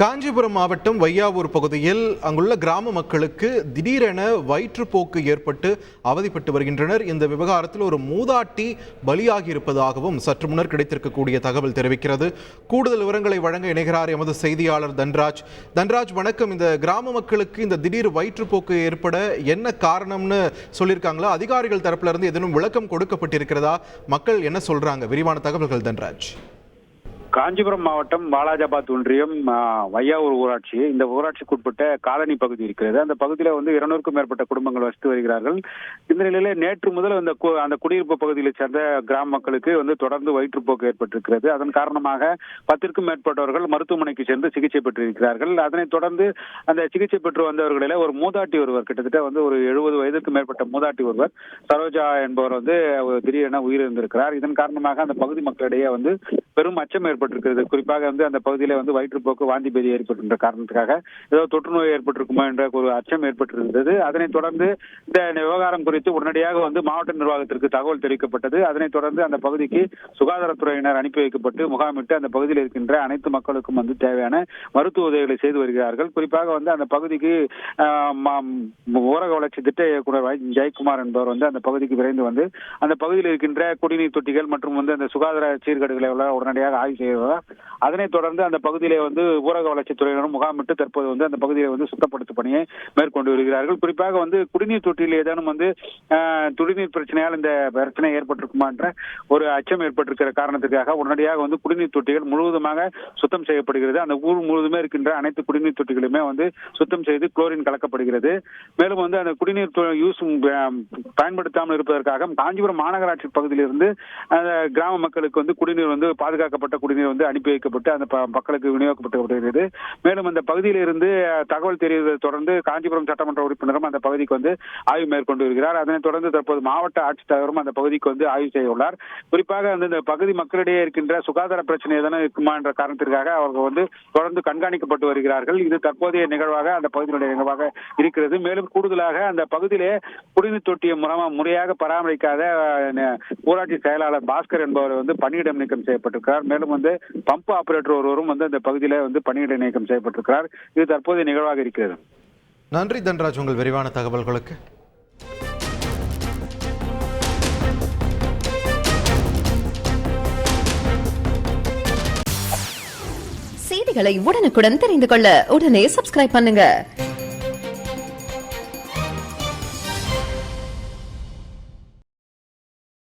காஞ்சிபுரம் மாவட்டம் வையாவூர் பகுதியில் அங்குள்ள கிராம மக்களுக்கு திடீரென வயிற்றுப்போக்கு ஏற்பட்டு அவதிப்பட்டு வருகின்றனர். இந்த விவகாரத்தில் ஒரு மூதாட்டி பலியாகி இருப்பதாகவும் சற்று முன்னர் கிடைத்திருக்கக்கூடிய தகவல் தெரிவிக்கிறது. கூடுதல் விவரங்களை வழங்க இணைகிறார் எமது செய்தியாளர் தன்ராஜ். தன்ராஜ் வணக்கம். இந்த கிராம மக்களுக்கு இந்த திடீர் வயிற்றுப்போக்கு ஏற்பட என்ன காரணம்னு சொல்லியிருக்காங்களா? அதிகாரிகள் தரப்பிலிருந்து எதனும் விளக்கம் கொடுக்கப்பட்டிருக்கிறதா? மக்கள் என்ன சொல்றாங்க? விரிவான தகவல்கள் தன்ராஜ். காஞ்சிபுரம் மாவட்டம் வாலாஜாபாத் ஒன்றியம் வையாவூர் ஊராட்சி. இந்த ஊராட்சிக்குட்பட்ட காலனி பகுதி இருக்கிறது. அந்த பகுதியில் வந்து இருநூறுக்கும் மேற்பட்ட குடும்பங்கள் வசித்து வருகிறார்கள். இந்த நிலையில நேற்று முதல் அந்த கு- அந்த குடியிருப்பு பகுதியில் சேர்ந்த கிராம மக்களுக்கு வந்து தொடர்ந்து வயிற்றுப்போக்கு ஏற்பட்டிருக்கிறது. அதன் காரணமாக பத்திற்கும் மேற்பட்டவர்கள் மருத்துவமனைக்கு சென்று சிகிச்சை பெற்றிருக்கிறார்கள். அதனைத் தொடர்ந்து அந்த சிகிச்சை பெற்று வந்தவர்களில் ஒரு மூதாட்டி ஒருவர் கிட்டத்தட்ட வந்து ஒரு எழுபது வயதுக்கு மேற்பட்ட மூதாட்டி ஒருவர் சரோஜா என்பவர் வந்து ஒரு திடீரென உயிரிழந்திருக்கிறார். இதன் காரணமாக அந்த பகுதி மக்களிடையே வந்து பெரும் அச்சம் ஏற்பட்டிருக்கிறது. குறிப்பாக வந்து அந்த பகுதியில வந்து வயிற்றுப்போக்கு வாந்தி பேதி ஏற்பட்டிருந்த காரணத்துக்காக ஏதோ தொற்று நோய் என்ற ஒரு அச்சம் ஏற்பட்டிருந்தது. அதனைத் தொடர்ந்து இந்த விவகாரம் குறித்து உடனடியாக வந்து மாவட்ட நிர்வாகத்திற்கு தகவல் தெரிவிக்கப்பட்டது. அதனைத் தொடர்ந்து அந்த பகுதிக்கு சுகாதாரத்துறையினர் அனுப்பி வைக்கப்பட்டு முகாமிட்டு அந்த பகுதியில் இருக்கின்ற அனைத்து மக்களுக்கும் வந்து தேவையான மருத்துவ உதவிகளை செய்து வருகிறார்கள். குறிப்பாக வந்து அந்த பகுதிக்கு ஊரக வளர்ச்சி திட்ட இயக்குனர் ஜெயக்குமார் என்பவர் வந்து அந்த பகுதிக்கு விரைந்து வந்து அந்த பகுதியில் இருக்கின்ற குடிநீர் தொட்டிகள் மற்றும் வந்து அந்த சுகாதார சீர்கேடுகளை எல்லாம் உடனடியாக ஆய்வு செய்வார் அதனைத் தொடர்ந்து அந்த பகுதியிலே வந்து ஊரக வளர்ச்சித்துறையினரும் முகாமிட்டு தற்போது வந்து அந்த பகுதியை வந்து சுத்தப்படுத்தும் பணியை மேற்கொண்டு வருகிறார்கள். குறிப்பாக வந்து குடிநீர் தொட்டியில் ஏதேனும் வந்து துடிநீர் குடிநீர் பிரச்சனையால் இந்த பிரச்சனை ஏற்பட்டிருக்குமா என்ற ஒரு அச்சம் ஏற்பட்டிருக்கிற காரணத்துக்காக உடனடியாக வந்து குடிநீர் தொட்டிகள் முழுவதுமாக சுத்தம் செய்யப்படுகிறது. அந்த ஊர் முழுவதுமே இருக்கின்ற அனைத்து குடிநீர் தொட்டிகளுமே வந்து சுத்தம் செய்து குளோரின் கலக்கப்படுகிறது. மேலும் வந்து அந்த குடிநீர் யூஸ் பயன்படுத்தாமல் இருப்பதற்காக காஞ்சிபுரம் மாநகராட்சி பகுதியிலிருந்து அந்த கிராம மக்களுக்கு வந்து குடிநீர் வந்து பாதுகாக்கப்பட்ட குடிநீர் வந்து அனுப்பி வைக்கப்பட்டு அந்த மக்களுக்கு விநியோகிக்கப்பட்டு வருகிறது. மேலும் அந்த பகுதியில் இருந்து தகவல் தெரிவதை தொடர்ந்து காஞ்சிபுரம் சட்டமன்ற உறுப்பினரும் அந்த பகுதிக்கு வந்து ஆய்வு மேற்கொண்டு வருகிறார். அதனைத் தொடர்ந்து தற்போது மாவட்ட ஆட்சித்தலைவரும் அந்த பகுதிக்கு வந்து ஆய்வு செய்ய உள்ளார். குறிப்பாக வந்து இந்த பகுதி மக்களிடையே இருக்கின்ற சுகாதார பிரச்சனை எதனா இருக்குமா என்ற காரணத்திற்காக அவர்கள் வந்து தொடர்ந்து கண்காணிக்கப்பட்டு வருகிறார்கள். இது தற்போதைய நிகழ்வாக அந்த பகுதியினுடைய நிகழ்வாக இருக்கிறது. மேலும் கூடுதலாக அந்த பகுதியிலே குடிநீர் தொட்டியை முறமா முறையாக பராமரிக்காத ஊராட்சி செயலாளர் பாஸ்கர் என்பவர் வந்து பணியிடம் நீக்கம் செய்யப்பட்டிருக்கிறார். மேலும் வந்து பம்ப் ஆபரேட்டர் ஒருவரும் வந்து அந்த பகுதியில வந்து பணியிட நீக்கம் செய்யப்பட்டிருக்கிறார். இது தற்போதைய நிகழ்வாக இருக்கிறது. நன்றி தன்ராஜ் உங்கள் விரிவான தகவல்களுக்கு. செய்திகளை உடனுக்குடன் தெரிந்து கொள்ள உடனே சப்ஸ்கிரைப் பண்ணுங்க.